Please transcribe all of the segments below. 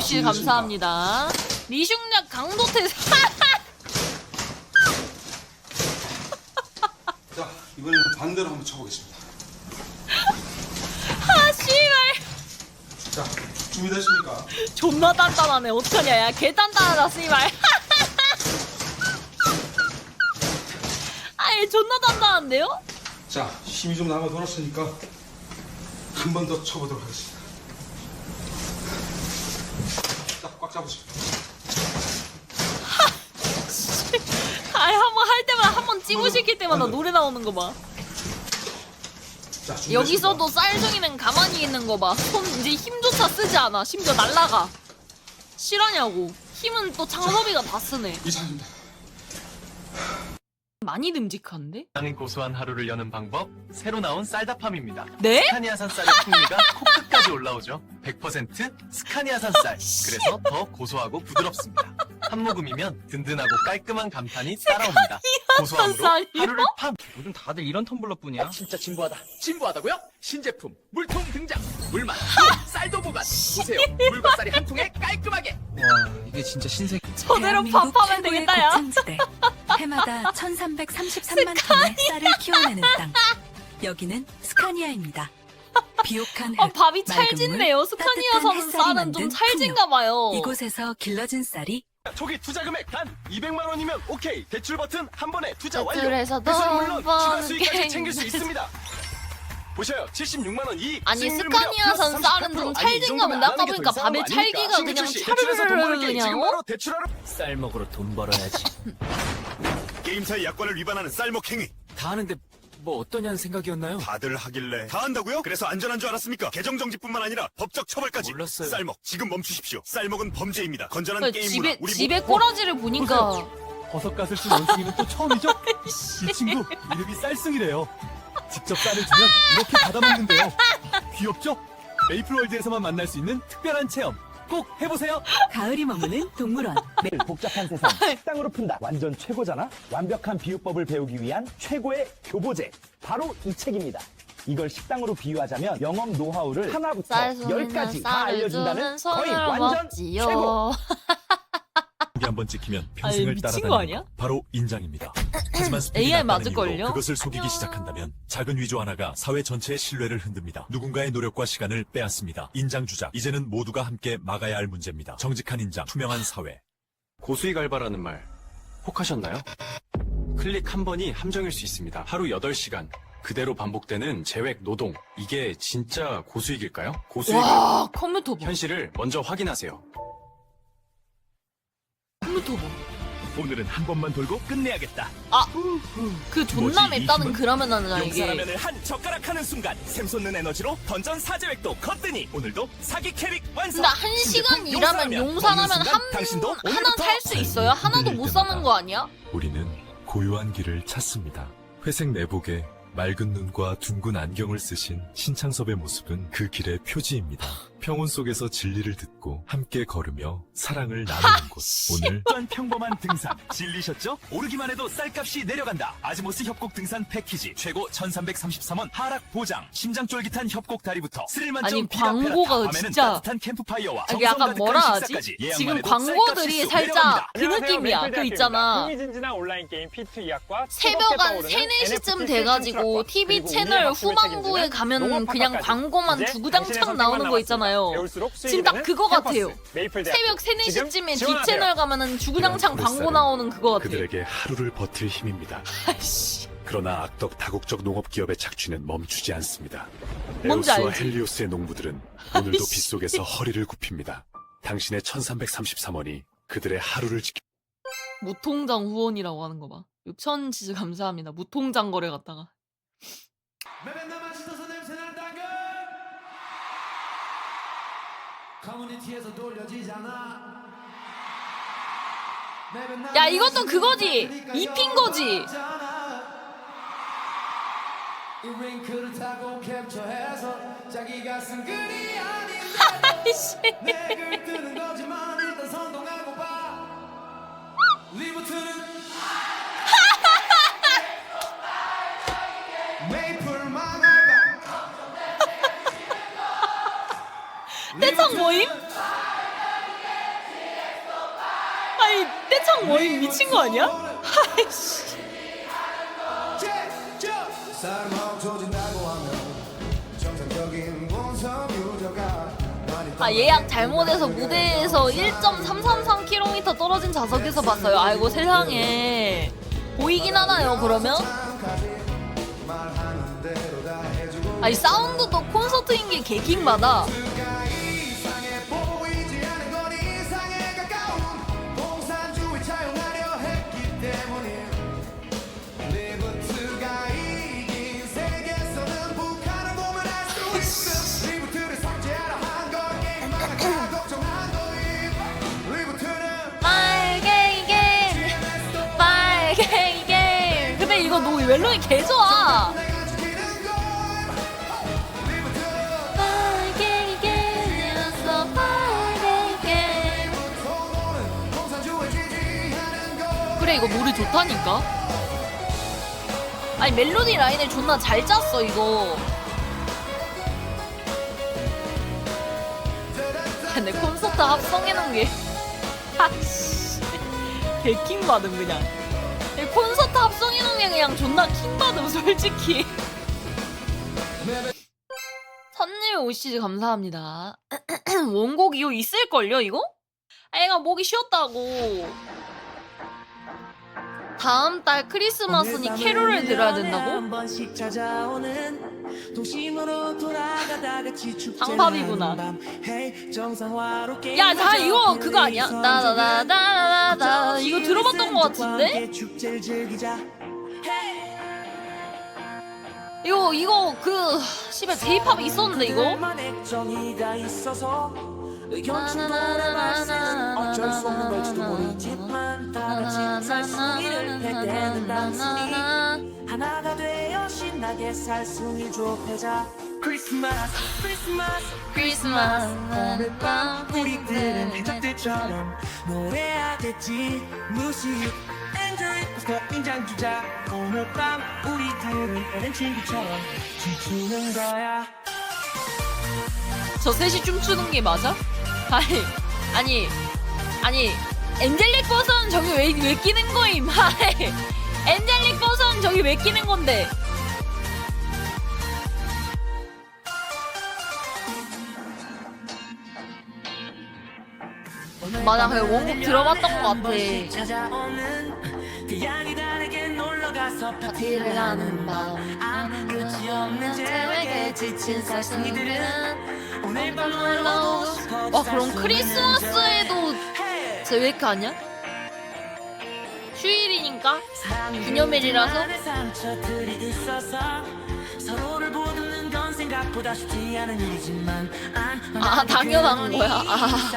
씨 자, 감사합니다. 리슝약 강도태 자, 이번에는 반대로 한번 쳐보겠습니다. 아 씨발 자, 준비되십니까? 존나 단단하네 어떡하냐 야개 단단하다 씨발 아얘 존나 단단한데요? 자, 힘이 좀 남아 돌았으니까 한 번 더 쳐보도록 하겠습니다. 가보자. 아니 한번 할 때마다 한번 찍으시킬 어, 때마다 어, 네. 노래 나오는 거 봐. 자, 여기서도 쌀둥이는 가만히 있는 거 봐. 손 이제 힘조차 쓰지 않아. 심지어 날라가. 실하냐고. 힘은 또 창섭이가 다 쓰네. 이상입니다. 많이 듬직한데? 땅의 고소한 하루를 여는 방법 새로 나온 쌀다팜입니다. 네? 탄이아산 쌀의 풍미가 콕 10까지 올라오죠. 100% 스카니아산 쌀. 그래서 더 고소하고 부드럽습니다. 한 모금이면 든든하고 깔끔한 감탄이 따라옵니다. 고소함으로 하루를 요즘 다들 이런 텀블러뿐이야. 아, 진짜 진부하다. 진부하다고요? 신제품 물통 등장. 물맛 쌀도 보관. 보세요. 물과 쌀이 한 통에 깔끔하게. 와 이게 진짜 신세계. 저대로 밥하면 되겠다 야. 해마다 1333만 톤의 쌀을 키워내는 땅. 여기는 스카니아입니다. 비옥한 흙, 아, 밥이 맑은 물, 스카니아산 따뜻한 햇살이 쌀은 만든 좀 찰진가 봐요 이곳에서 길러진 쌀이 초기 투자 금액 단 200만 원이면 오케이. 대출 버튼 한 번에 투자 완료. 대출해서도 회수는 물론 추가 한번 수익까지. 챙길 수 있습니다. 보셔요. 76만 원 이익. 아니 수익률 무려 스카니아산 플러스 쌀은 좀 38%. 아니, 이 찰진가 본데 정도면 아까 안 하는 보니까 밥에 이상한 거 아닙니까? 찰기가 그냥 돈 차르르르 지금 어? 바로 대출하러 쌀 먹으러 돈 벌어야지. 게임사의 약관을 위반하는 쌀먹 행위 다 하는데 뭐 어떠냐는 생각이었나요? 다들 하길래 다 한다고요? 그래서 안전한 줄 알았습니까? 개정정지뿐만 아니라 법적 처벌까지 몰랐어요. 쌀먹 지금 멈추십시오 쌀먹은 범죄입니다 건전한 그 게임 집에 문화 우리 집에 모두 꼬라지를 보니까 버섯갓을 쓴 원숭이는 또 처음이죠? 이 친구 이름이 쌀승이래요. 직접 쌀을 주면 이렇게 받아먹는데요. 귀엽죠? 메이플월드에서만 만날 수 있는 특별한 체험 꼭 해보세요. 가을이 머무는 동물원. 매일 복잡한 세상 식당으로 푼다. 완전 최고잖아? 완벽한 비유법을 배우기 위한 최고의 교보제. 바로 이 책입니다. 이걸 식당으로 비유하자면 영업 노하우를 하나부터 열까지 다 알려준다는 거의 완전 최고. 이 게 한 번 찍히면 아니, 평생을 미친 거 따라다니는 아니야? 거 바로 인장입니다. 하지만 스펙이 AI 낮다는 맞을걸요? 이유로 그것을 속이기 안녕. 시작한다면 작은 위조 하나가 사회 전체의 신뢰를 흔듭니다. 누군가의 노력과 시간을 빼앗습니다. 인장 주작 이제는 모두가 함께 막아야 할 문제입니다. 정직한 인장, 투명한 사회. 고수익 알바라는 말 혹하셨나요? 클릭 한 번이 함정일 수 있습니다. 하루 8시간 그대로 반복되는 재획 노동 이게 진짜 고수익일까요? 고수익 와 컴퓨터 봐 현실을 먼저 확인하세요. 컴퓨터 봐 오늘은 한 번만 돌고 끝내야겠다. 그 존나 맵다는 이 그라면하냐 이게 용사라면을 한 젓가락 하는 순간 샘솟는 에너지로 던전 사제획도 걷더니 오늘도 사기 캐릭 완성. 근데 한 시간 일하면 용사라면 한 당신도 하나 살수 있어요? 하나도 못 사는 거 아니야? 우리는 고요한 길을 찾습니다. 회색 내복에 맑은 눈과 둥근 안경을 쓰신 신창섭의 모습은 그 길의 표지입니다. 평온 속에서 진리를 듣고 함께 걸으며 사랑을 나누는 곳. 오늘 또한 평범한 등산 질리셨죠? 오르기만 해도 쌀값이 내려간다. 아지모스 협곡 등산 패키지 최고 1333원 하락 보장. 심장 쫄깃한 협곡 다리부터 스릴 만점 아니, 광고가 밤에는 진짜- 따뜻한 캠프파이어와 아, 이게 약간 정성 뭐라 가득한 하지? 식사까지. 예약만 지금 해도 광고들이 쌀값이 쑥 살짝 내려갑니다. 그 느낌이야 그 있잖아 흥미진진한 온라인 게임 P2 이학과 새벽 한 3, 4시쯤 돼가지고 TV 채널 후반부에 가면 그냥 광고만 주구장창 나오는 거 있잖아요 지금 딱 그거 같아요 새벽 3, 4시쯤에 D채널 가면은 주구장창 이런 광고 나오는 그거 같아 그들에게 하루를 버틸 힘입니다. 아이씨 그러나 악덕 다국적 농업 기업의 착취는 멈추지 않습니다. 뭔지 에오스와 알지? 헬리오스의 농부들은 오늘도 아이씨. 빗속에서 허리를 굽힙니다. 당신의 1333원이 그들의 하루를 지켜 무통장 후원이라고 하는 거 봐 6천 지즈 감사합니다 무통장 거래 갔다가 야 이것도 그거지. 입힌 거지. 아이씨 떼창 모임? 아니 떼창 모임 미친 거 아니야? 아 예약 잘못해서 무대에서 1.333km 떨어진 좌석에서 봤어요. 아이고 세상에 보이긴 하나요 그러면? 아니 사운드도 콘서트인 게 개킹마다 너, 너 웰롱이 개 좋아. 그래, 이거 노래 좋다니까? 아니, 멜로디 라인을 존나 잘 짰어, 이거. 근데 콘서트 합성해놓은 게. 아씨. 개킹 받은, 그냥. 콘서트 합성이 나중에 그냥 존나 킹받음 솔직히 선님 오시지 감사합니다 원곡 이거 있을걸요 이거? 아, 애가 목이 쉬었다고 다음 달 크리스마스니 캐롤을 들어야 된다고? 방팝이구나 야 나 이거 그거 아니야? 나나나나나 이거 들어봤던 것 같은데? 이거 이거 그 씨발 제이팝 있었는데 이거? 하나가 되어 신나게 살숨이 좁혀자 크리스마스 크리스마스. 크리스마스. 오늘 밤 네. 우리들은 해적들처럼 노래하겠지. 무시 엔조이 포스터 인장 주자. 오늘 밤 우리 타요는 다른 친구처럼 춤추는 거야. 저 셋이 춤추는 게 맞아? 아니 아니 아니 엔젤릭 버전 저기 왜, 왜 끼는 거임? 하이 엔젤릭 버전 저기 왜 끼는 건데? 맞아 그 원곡 들어봤던 것 같아. 파티를 하는 밤. 아는 끝이 없는 재회에 지친 살쌔들은 오늘 밤 놀러 와 그럼 크리스마스에도 제웨이크 아니야? 휴일이니까? 기념일이라서? 아 당연한 거야. 아.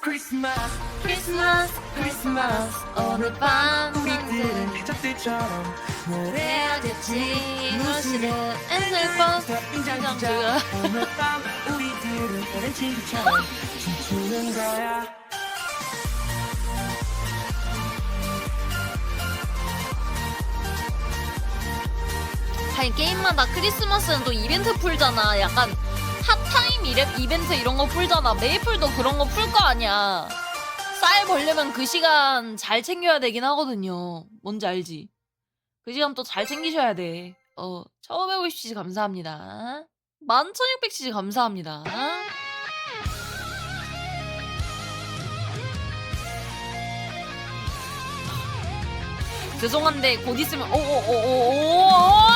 크리스마스 크리스마스 크리스마스. 오늘 밤 우리들은 해적들처럼 노래하겠지? 무시는 엔젤 버스 인장장 오늘 밤 우리들은 오렌지처럼 춤추는 거야. 자기 게임마다 크리스마스는 또 이벤트 풀잖아. 약간 핫타임 이랩 이벤트 이런 거 풀잖아. 메이플도 그런 거 풀 거 아니야. 쌀 벌려면 그 시간 잘 챙겨야 되긴 하거든요. 뭔지 알지? 그 시간 또 잘 챙기셔야 돼. 어, 처음 해보십시오. 감사합니다. 11,600cc 감사합니다. 죄송한데 곧 있으면 오, 오, 오, 오, 오, 오!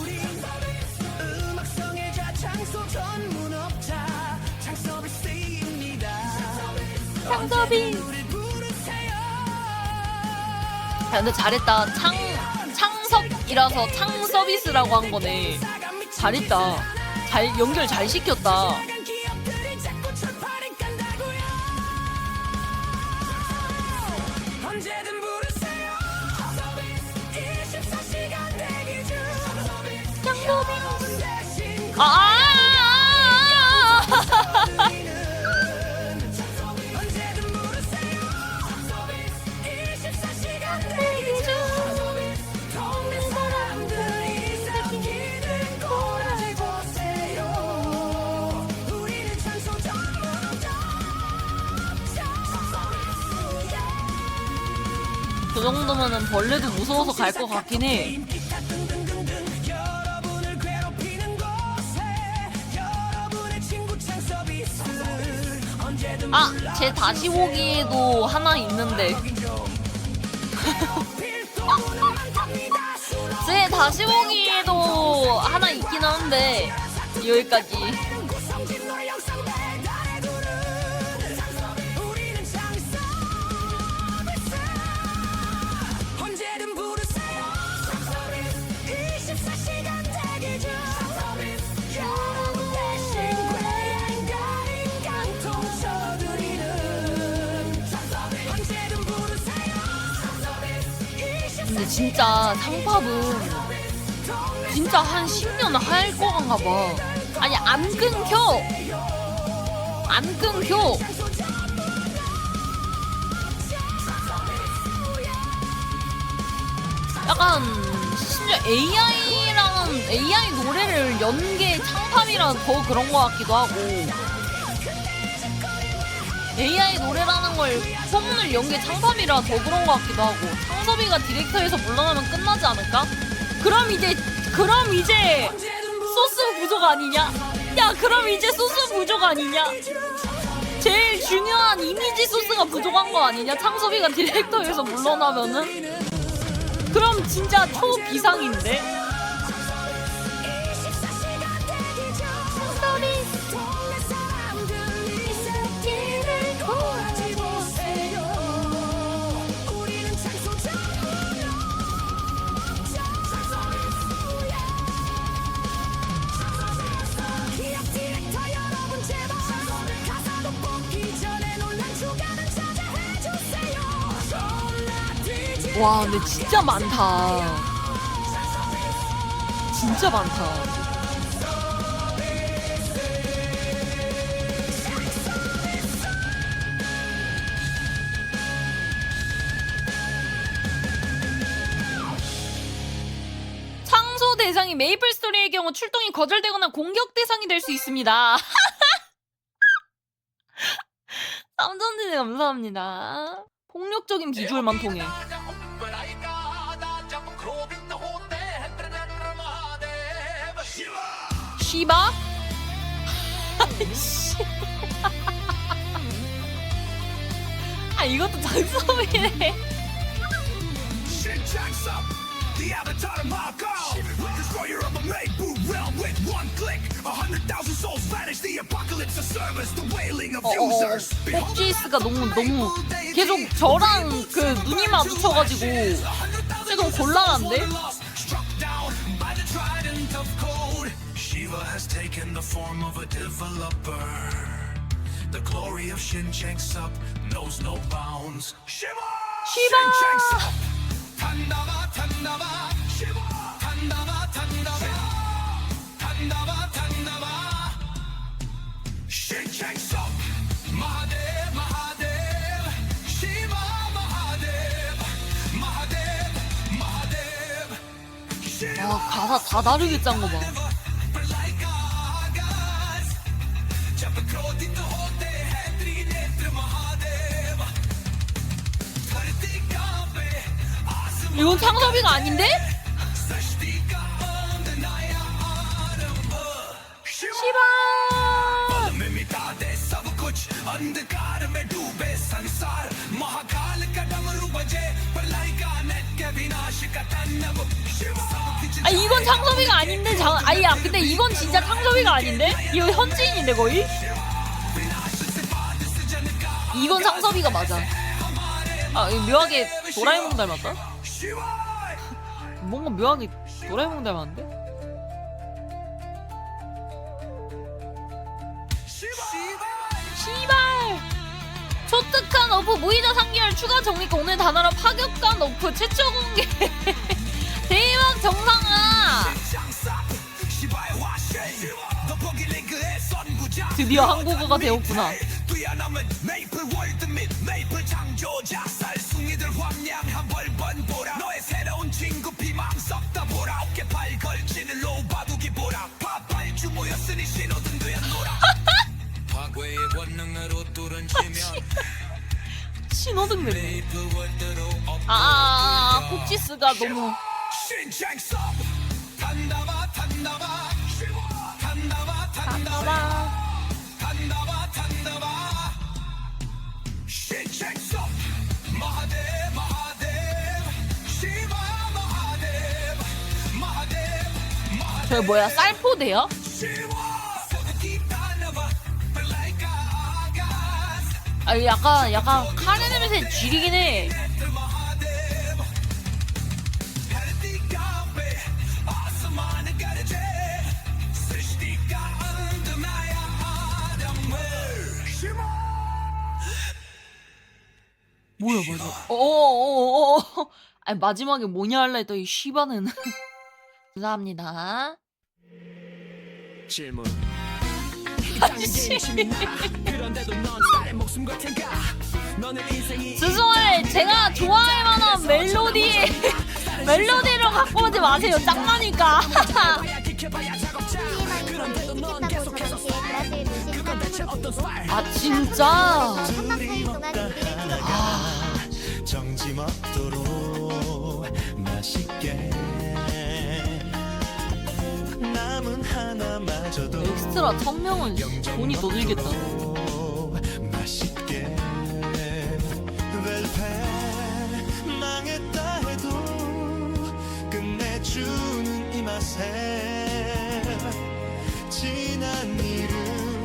서비. 야, 근데 잘했다. 창 창섭이라서 창 서비스라고 한 거네. 잘했다. 잘 연결 잘 시켰다. 아! 아! 정도면은 벌레도 무서워서 갈 것 같긴 해. 아, 제 다시 보기에도 하나 있는데. 제 다시 보기에도 하나 있긴 한데 여기까지. 진짜 상팝은 진짜 한 10년 할 거인가 봐. 아니 안 끊겨. 안 끊겨. 약간 심지어 AI랑 AI 노래를 연게 창팝이라 더 그런 것 같기도 하고 AI 노래라는 걸 소문을 연게 창섭이라 더 그런 것 같기도 하고 창섭이가 디렉터에서 물러나면 끝나지 않을까? 그럼 이제 그럼 이제 소스 부족 아니냐? 야 그럼 이제 소스 부족 아니냐? 제일 중요한 이미지 소스가 부족한 거 아니냐? 창섭이가 디렉터에서 물러나면은 그럼 진짜 초비상인데? 와 근데 진짜 많다 진짜 많다 창소 대상이 메이플 스토리의 경우 출동이 거절되거나 공격 대상이 될 수 있습니다. 쌈전지네 감사합니다. 폭력적인 비주얼만 통해. 시바? 아이씨. 아 이것도 장소이네. The avatar of my call. Destroyer of a Mayboot realm with one click. A hundred thousand souls vanish. The apocalypse of service. The wailing of 어어어 users. 폭지스가 너무 너무 계속 저랑 그 눈이 마주쳐가지고 조금 곤란한데? has taken the form of a developer. The glory of Shin Sup knows no bounds. Shiva! 시바! Sup! Tandava, Tandava, Shiva! Tandava, Tandava, Tandava, Tandava. Shin Sup! Mahadev, Mahadev, Shiva, Mahadev, Mahadev, Mahadev. 와 가사 다 다르게 짠 거 봐. 이건 창섭이가 아닌데? 아 이건 창섭이가 아닌데 장 아니야. 근데 이건 진짜 창섭이가 아닌데? 이거 현지인인데 거의? 이건 창섭이가 맞아. 아 묘하게 도라에몽 닮았다 뭔가 묘하게 도라에몽 닮았는데? 시발! 초특한 어프 무이자 3개월 추가 정리가 오늘 단어로 파격감 어프 최초 공개. 대박 정상아 드디어 한국어가 되었구나 신호등 내리네. 아, 아, 아, 폭지스가 너무. 저게 뭐야, 쌀포대야? 아, 약간, 약간, 카레 냄새 쥐리긴 해. 뭐야, 맞아. 어어어어. 아니, 마지막에 뭐냐 할라 했더니 시바는. 감사합니다. 질문 아저씨. 스승을 제가 좋아할 만한 멜로디 멜로디를 갖고 오지 마세요. 짱나니까. 지켜봐야 작업자 그런데도 넌 계속해서 그건 대체 어떤 스타일 아 진짜? 정지 먹도록 맛있게 남은 하나마저도 엑스트라 천명은 돈이 더 들겠다.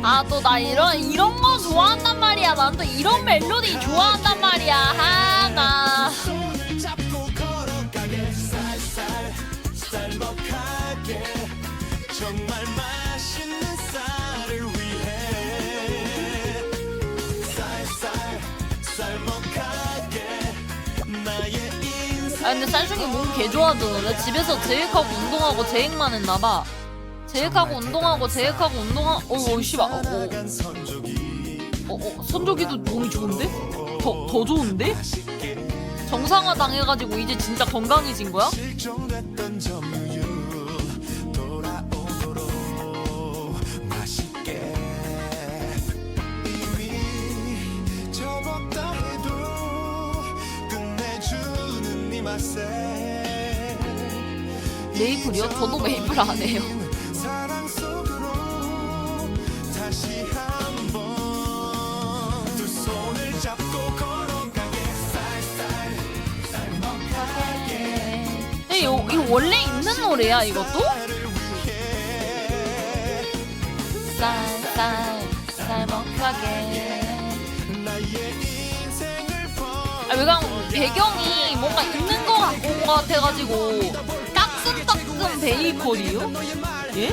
아 또 나 이런 이런 거 좋아한단 말이야. 난 또 이런 멜로디 좋아한단 말이야. 하나. 정말 아 근데 쌀순이 몸 개 좋아하던데 집에서 제액하고 운동하고 제액만 했나봐 제액하고 운동하고 제액하고 운동하고 어어 씨발 어, 어. 어, 어, 선조기도 몸이 좋은데? 더, 더 좋은데? 정상화 당해가지고 이제 진짜 건강해진 거야? 메이플이요? 저도 메이플 안 해요. 근데 이거, 이거 원래 있는 노래야, 이것도? 쌀쌀, 쌀먹하게. 아, 왜냐면 배경이 뭔가 있는 거 같아가지고. 따끈따끈 베이컬이요? 예?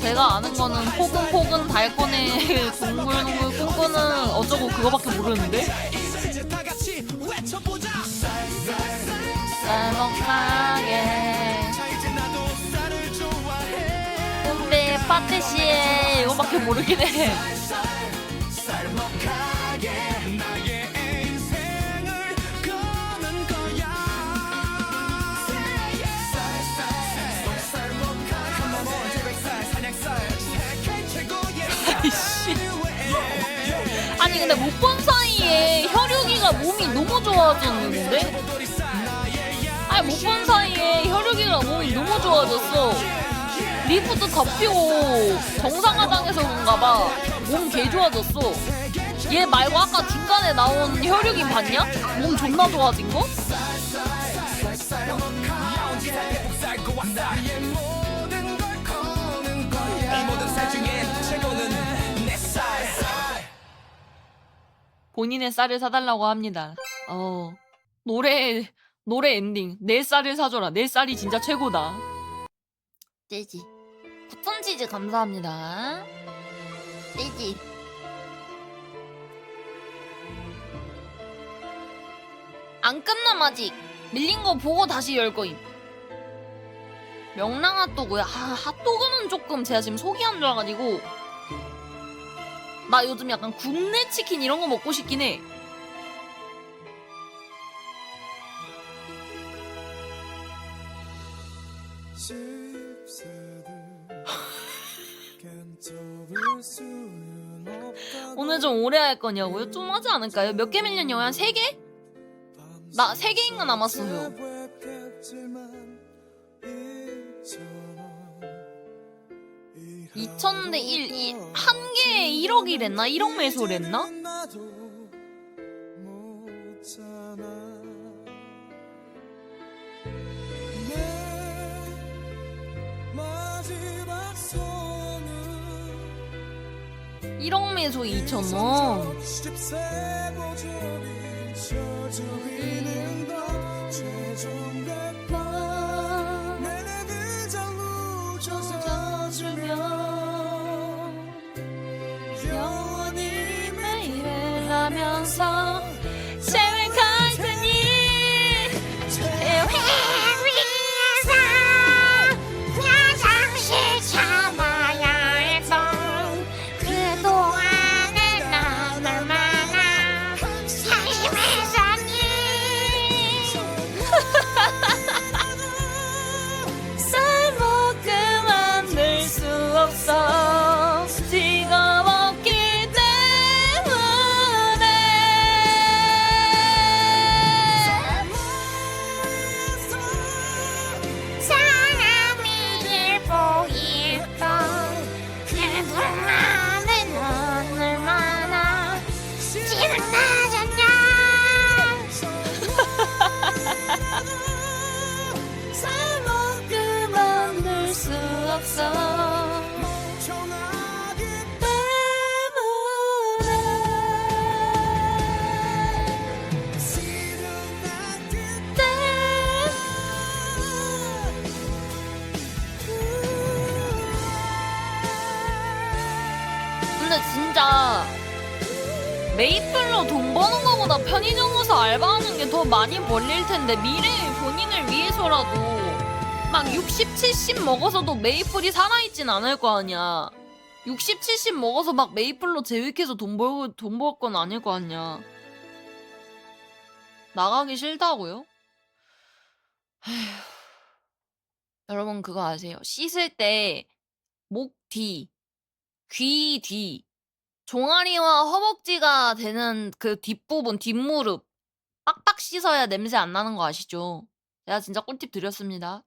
제가 아는 거는 포근포근 달콤해 동글동글 꿈꾸는 어쩌고 그거밖에 모르는데? 외쳐보자 쌀먹하게 파티시에 이거밖에 모르긴 해. 아니 근데 못 본 사이에 혈육이가 몸이 너무 좋아졌는데? 아니 못 본 사이에 혈육이가 몸이 너무 좋아졌어 리프트 잡히고 정상화당해서 그런가 봐 몸 개 좋아졌어 얘 말고 아까 중간에 나온 혈육이 봤냐? 몸 존나 좋아진 거? 본인의 쌀을 사달라고 합니다. 어 노래 노래 엔딩 내 쌀을 사줘라 내 쌀이 진짜 최고다. 떼지 쿠톤 치즈 감사합니다. 떼지 안 끝남 아직 밀린 거 보고 다시 열 거임. 명랑 핫도그야. 아, 핫도그는 조금 제가 지금 속이 안 좋아가지고 나 요즘 약간 굽네 치킨 이런 거 먹고 싶긴 해. 오늘 좀 오래 할 거냐고요? 좀 하지 않을까요? 몇 개 밀렸냐고요? 한세 개? 나세 개인가 남았어요. 2,000대 1, 이, 한 개에 1억이랬나? 1억 매소랬나? 일억 매소 2,000원. 영원히 살못 그만둘 수 없어 거보다 편의점에서 알바하는 게 더 많이 벌릴 텐데 미래의 본인을 위해서라도 막 60, 70 먹어서도 메이플이 살아있진 않을 거 아니야. 60, 70 먹어서 막 메이플로 재획해서 돈 벌고 돈벌 건 아닐 거 아니야. 나가기 싫다고요? 에휴. 여러분 그거 아세요? 씻을 때 목 뒤, 귀 뒤, 종아리와 허벅지가 되는 그 뒷부분, 뒷무릎 빡빡 씻어야 냄새 안 나는 거 아시죠? 제가 진짜 꿀팁 드렸습니다.